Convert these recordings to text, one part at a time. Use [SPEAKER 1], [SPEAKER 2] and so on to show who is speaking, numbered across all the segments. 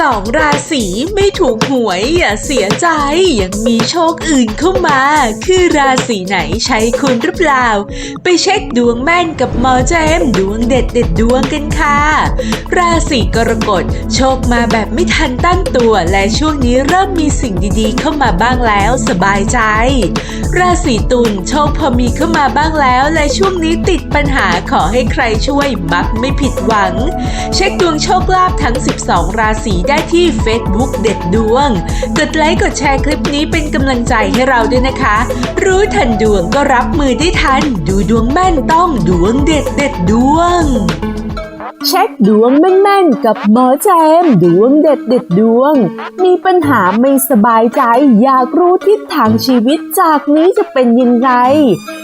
[SPEAKER 1] 12ราศีไม่ถูกหวยอย่าเสียใจ ยังมีโชคอื่นเข้ามา คือราศีไหนใช้คุณหรือเปล่า ไปเช็คดวงแม่นกับหมอเจมดวงเด็ดเด็ดดวงกันค่ะ ราศีกรกฎโชคมาแบบไม่ทันตั้งตัว และช่วงนี้เริ่มมีสิ่งดีๆ เข้ามาบ้างแล้วสบายใจ ราศีตุลโชคพอมีเข้ามาบ้างแล้ว และช่วงนี้ติดปัญหาขอให้ใครช่วยมักไม่ผิดหวัง เช็คดวงโชคลาภทั้ง 12 ราศีได้ที่ Facebook เด็ดดวง กดไลค์กดแชร์คลิปนี้เป็นกำลังใจให้เราด้วยนะคะ รู้ทันดวงก็รับมือได้ทัน ดูดวงแม่นต้องดวงเด็ดเด็ดดวง
[SPEAKER 2] เช็คดวงแม่นๆกับหมอแจมดวงเด็ดเด็ดดวง มีปัญหาไม่สบายใจ อยากรู้ทิศทางชีวิตจากนี้จะเป็นยังไง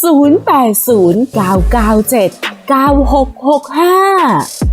[SPEAKER 2] 080 997 9665